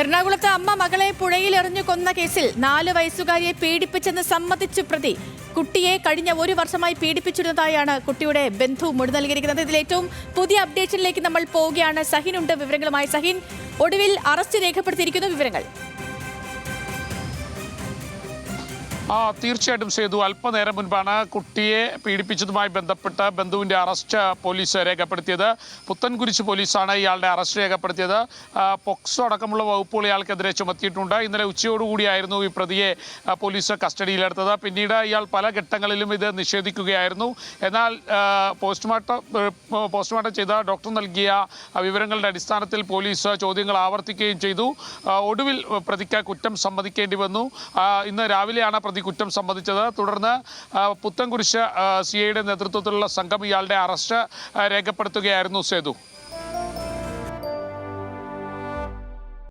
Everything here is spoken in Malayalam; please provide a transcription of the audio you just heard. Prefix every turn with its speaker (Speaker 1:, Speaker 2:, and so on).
Speaker 1: എറണാകുളത്ത് അമ്മ മകളെ പുഴയിൽ എറിഞ്ഞു കൊന്ന കേസിൽ നാല് വയസ്സുകാരിയെ പീഡിപ്പിച്ചെന്ന് സമ്മതിച്ചു പ്രതി. കുട്ടിയെ കഴിഞ്ഞ ഒരു വർഷമായി പീഡിപ്പിച്ചിരുന്നതായാണ് കുട്ടിയുടെ ബന്ധു മൊഴി നൽകിയിരിക്കുന്നത്. ഇതിൽ ഏറ്റവും പുതിയ അപ്ഡേഷനിലേക്ക് നമ്മൾ പോവുകയാണ്. സഹിനുണ്ട് വിവരങ്ങളുമായി. സഹിൻ ഒടുവിൽ അറസ്റ്റ് രേഖപ്പെടുത്തിയിരിക്കുന്നു വിവരങ്ങൾ.
Speaker 2: തീർച്ചയായിട്ടും സേതു. അല്പനേരം മുൻപാണ് കുട്ടിയെ പീഡിപ്പിച്ചതുമായി ബന്ധപ്പെട്ട് ബന്ധുവിന്റെ അറസ്റ്റ് പോലീസ് രേഖപ്പെടുത്തിയത്. പുത്തൻകുരിശ് പോലീസാണ് ഇയാളുടെ അറസ്റ്റ് രേഖപ്പെടുത്തിയത്. പൊക്സോ അടക്കമുള്ള വകുപ്പുകൾ ഇയാൾക്കെതിരെ ചുമത്തിയിട്ടുണ്ട്. ഇന്നലെ ഉച്ചയോടുകൂടിയായിരുന്നു ഈ പ്രതിയെ ആ, പോലീസ് കസ്റ്റഡിയിലെടുത്തത്. പിന്നീട് ഇയാൾ പല ഘട്ടങ്ങളിലും ഇത് നിഷേധിക്കുകയായിരുന്നു. എന്നാൽ പോസ്റ്റ്മോർട്ടം പോസ്റ്റ്മോർട്ടം ചെയ്ത ഡോക്ടർ നൽകിയ വിവരങ്ങളുടെ അടിസ്ഥാനത്തിൽ പോലീസ് ചോദ്യങ്ങൾ ആവർത്തിക്കുകയും ചെയ്തു. ഒടുവിൽ പ്രതിക്ക് കുറ്റം സമ്മതിക്കേണ്ടി വന്നു. ഇന്ന് രാവിലെയാണ് പ്രതി കുറ്റം സമ്മതിച്ചത്. തുടർന്ന് പുത്തൻകുരിശ് സി ഐയുടെ നേതൃത്വത്തിലുള്ള സംഘം ഇയാളുടെ അറസ്റ്റ് രേഖപ്പെടുത്തുകയായിരുന്നു സേതു.